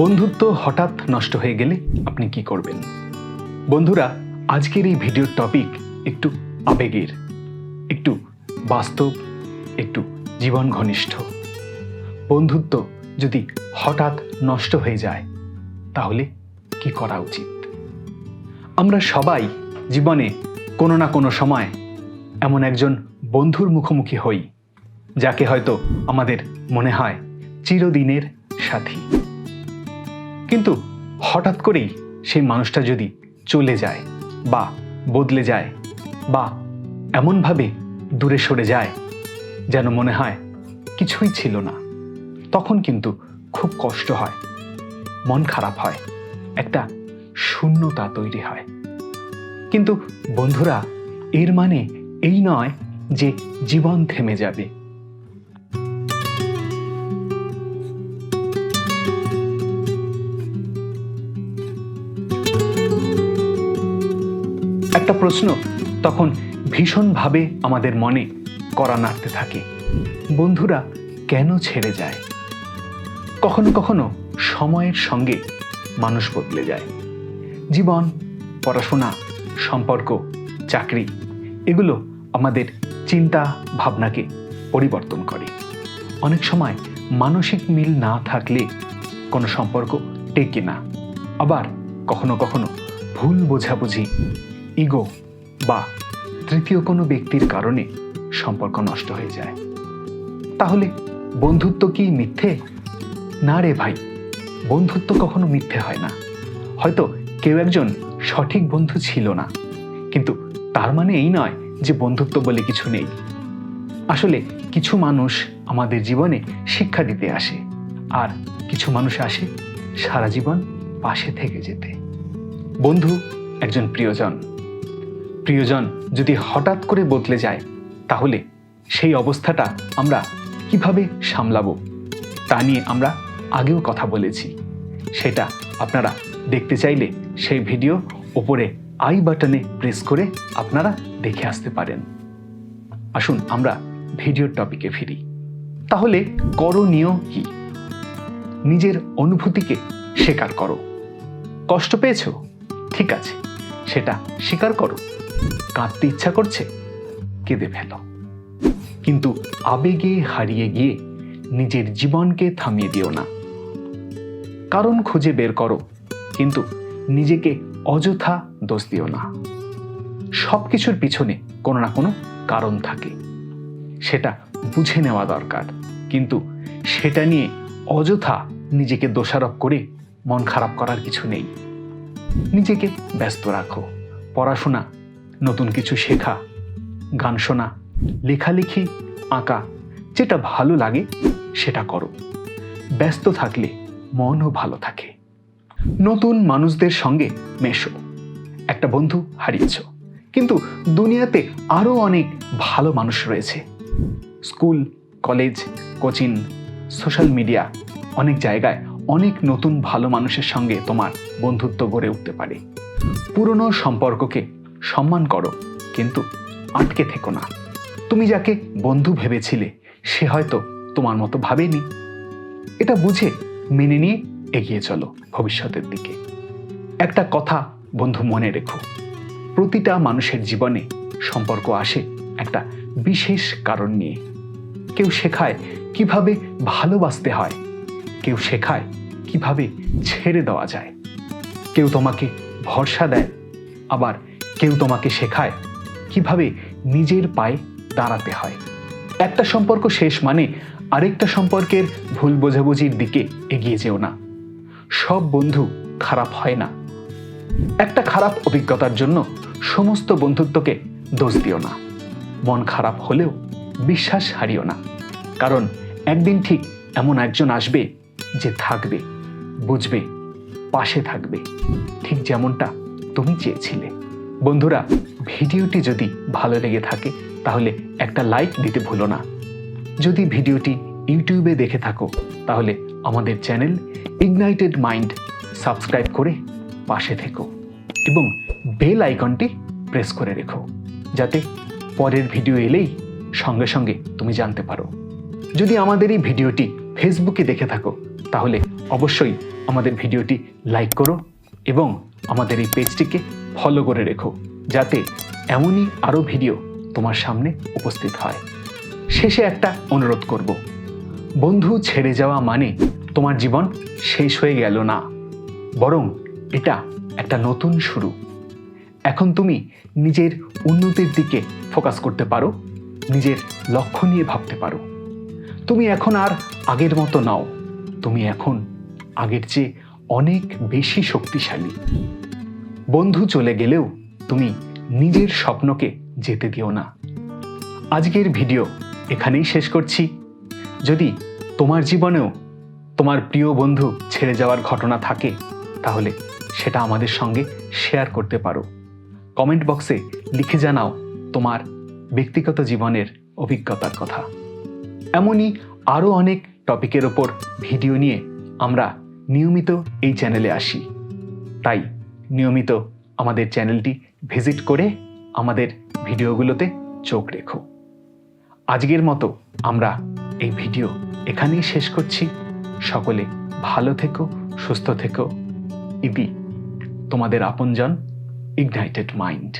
বন্ধুত্ব হঠাৎ নষ্ট হয়ে গেলে আপনি কি করবেন? বন্ধুরা, আজকের এই ভিডিওর টপিক একটু আবেগের, একটু বাস্তব, একটু জীবন ঘনিষ্ঠ। বন্ধুত্ব যদি হঠাৎ নষ্ট হয়ে যায়, তাহলে কি করা উচিত? আমরা সবাই জীবনে কোনো না কোনো সময় এমন একজন বন্ধুর মুখোমুখি হই, যাকে হয়তো আমাদের মনে হয় চিরদিনের সাথী। কিন্তু হঠাৎ করেই সেই মানুষটা যদি চলে যায় বা বদলে যায় বা এমনভাবে দূরে সরে যায়, যেন মনে হয় কিছুই ছিল না, তখন কিন্তু খুব কষ্ট হয়, মন খারাপ হয়, একটা শূন্যতা তৈরি হয়। কিন্তু বন্ধুরা, এর মানে এই নয় যে জীবন থেমে যাবে। একটা প্রশ্ন, তখন ভীষণভাবে আমাদের মনে করা নাড়তে থাকে। বন্ধুরা, কেন ছেড়ে যায়? কখনো কখনো সময়ের সঙ্গে মানুষ বদলে যায়। জীবন, পড়াশোনা, সম্পর্ক, চাকরি, এগুলো আমাদের চিন্তা ভাবনাকে পরিবর্তন করে। অনেক সময় মানসিক মিল না থাকলে কোনো সম্পর্ক টেকে না। আবার কখনো কখনো ভুল বোঝাবুঝি ইগো বা তৃতীয় কোনো ব্যক্তির কারণে সম্পর্ক নষ্ট হয়ে যায়। তাহলে বন্ধুত্ব কি মিথ্যে? না রে ভাই, বন্ধুত্ব কখনো মিথ্যে হয় না। হয়তো কেউ একজন সঠিক বন্ধু ছিল না, কিন্তু তার মানে এই নয় যে বন্ধুত্ব বলে কিছু নেই। আসলে কিছু মানুষ আমাদের জীবনে শিক্ষা দিতে আসে, আর কিছু মানুষ আসে সারা জীবন পাশে থেকে যেতে। বন্ধু একজন প্রিয়জন প্রিয়জন যদি হঠাৎ করে বদলে যায়, তাহলে সেই অবস্থাটা আমরা কীভাবে সামলাবো? তা নিয়ে আমরা আগেও কথা বলেছি। সেটা আপনারা দেখতে চাইলে সেই ভিডিও ওপরে আই বাটনে প্রেস করে আপনারা দেখে আসতে পারেন। আসুন আমরা ভিডিওর টপিকে ফিরি। তাহলে করণীয় কি? নিজের অনুভূতিকে স্বীকার করো। কষ্ট পেয়েছ? ঠিক আছে, সেটা স্বীকার করো। কাঁদতে ইচ্ছা করছে? কেঁদে ফেলো। কিন্তু আবেগে হারিয়ে গিয়ে নিজের জীবনকে থামিয়ে দিও না। কারণ খুঁজে বের করো, কিন্তু নিজেকে অযথা দোষ দিও না। সব কিছুর পিছনে কোনো না কোনো কারণ থাকে। সেটা বুঝে নেওয়া দরকার, কিন্তু সেটা নিয়ে অযথা নিজেকে দোষারোপ করে মন খারাপ করার কিছু নেই। নিজেকে ব্যস্ত রাখো। পড়াশোনা নতুন কিছু শেখা, গান শোনা, লেখালেখি আঁকা, যেটা ভালো লাগে সেটা করো। ব্যস্ত থাকলে মনও ভালো থাকে। নতুন মানুষদের সঙ্গে মেশো। একটা বন্ধু হারিয়েছ, কিন্তু দুনিয়াতে আরও অনেক ভালো মানুষ রয়েছে। School, college, coaching, social media, অনেক জায়গায় অনেক নতুন ভালো মানুষের সঙ্গে তোমার বন্ধুত্ব গড়ে উঠতে পারে। পুরনো সম্পর্ককে সম্মান করো, কিন্তু আটকে থেকো না। তুমি যাকে বন্ধু ভেবেছিলে, সে হয়তো তোমার মতো ভাবেনি। এটা বুঝে মেনে নিয়ে এগিয়ে চলো ভবিষ্যতের দিকে। একটা কথা বন্ধু মনে রেখো, প্রতিটা মানুষের জীবনে সম্পর্ক আসে একটা বিশেষ কারণ নিয়ে। কেউ শেখায় কীভাবে ভালোবাসতে হয়, কেউ শেখায় কীভাবে ছেড়ে দেওয়া যায়। কেউ তোমাকে ভরসা দেয়, আবার কেউ তোমাকে শেখায় কীভাবে নিজের পায়ে দাঁড়াতে হয়। একটা সম্পর্ক শেষ মানে আরেকটা সম্পর্কের ভুল বোঝাবুঝির দিকে এগিয়ে যেও না। সব বন্ধু খারাপ হয় না। একটা খারাপ অভিজ্ঞতার জন্য সমস্ত বন্ধুত্বকে দোষ দিও না। মন খারাপ হলেও বিশ্বাস হারিও না। কারণ একদিন ঠিক এমন একজন আসবে যে থাকবে, বুঝবে, পাশে থাকবে। ঠিক যেমনটা তুমি চেয়েছিলে। বন্ধুরা, ভিডিওটি যদি ভালো লেগে থাকে, তাহলে একটা লাইক দিতে ভুলো না। যদি ভিডিওটি ইউটিউবে দেখে থাকো, তাহলে আমাদের চ্যানেল ইগনাইটেড মাইন্ড সাবস্ক্রাইব করে পাশে থেকো এবং বেল আইকনটি প্রেস করে রেখো, যাতে পরের ভিডিও এলেই সঙ্গে সঙ্গে তুমি জানতে পারো। যদি আমাদের এই ভিডিওটি ফেসবুকে দেখে থাকো, তাহলে অবশ্যই আমাদের ভিডিওটি লাইক করো এবং আমাদের এই পেজটিকে ফলো করে রেখো, যাতে এমনই আরও ভিডিও তোমার সামনে উপস্থিত হয়। শেষে একটা অনুরোধ করব। বন্ধু ছেড়ে যাওয়া মানে তোমার জীবন শেষ হয়ে গেল না, বরং এটা একটা নতুন শুরু। এখন তুমি নিজের উন্নতির দিকে ফোকাস করতে পারো, নিজের লক্ষ্য নিয়ে ভাবতে পারো। তুমি এখন আর আগের মতো নাও, তুমি এখন আগের চেয়ে অনেক বেশি শক্তিশালী। বন্ধু চলে গেলেও তুমি নিজের স্বপ্নকে যেতে দিও না। আজকের ভিডিও এখানেই শেষ করছি। যদি তোমার জীবনেও তোমার প্রিয় বন্ধু ছেড়ে যাওয়ার ঘটনা থাকে, তাহলে সেটা আমাদের সঙ্গে শেয়ার করতে পারো। কমেন্ট বক্সে লিখে জানাও তোমার ব্যক্তিগত জীবনের অভিজ্ঞতার কথা। এমনই আরও অনেক টপিকের ওপর ভিডিও নিয়ে আমরা নিয়মিত এই চ্যানেলে আসি। তাই নিয়মিত আমাদের চ্যানেলটি ভিজিট করে আমাদের ভিডিওগুলোতে চোখ রেখো। আজকের মতো আমরা এই ভিডিও এখানেই শেষ করছি। সকলে ভালো থেকো, সুস্থ থেকো। ইতি তোমাদের আপনজন ইগনাইটেড মাইন্ড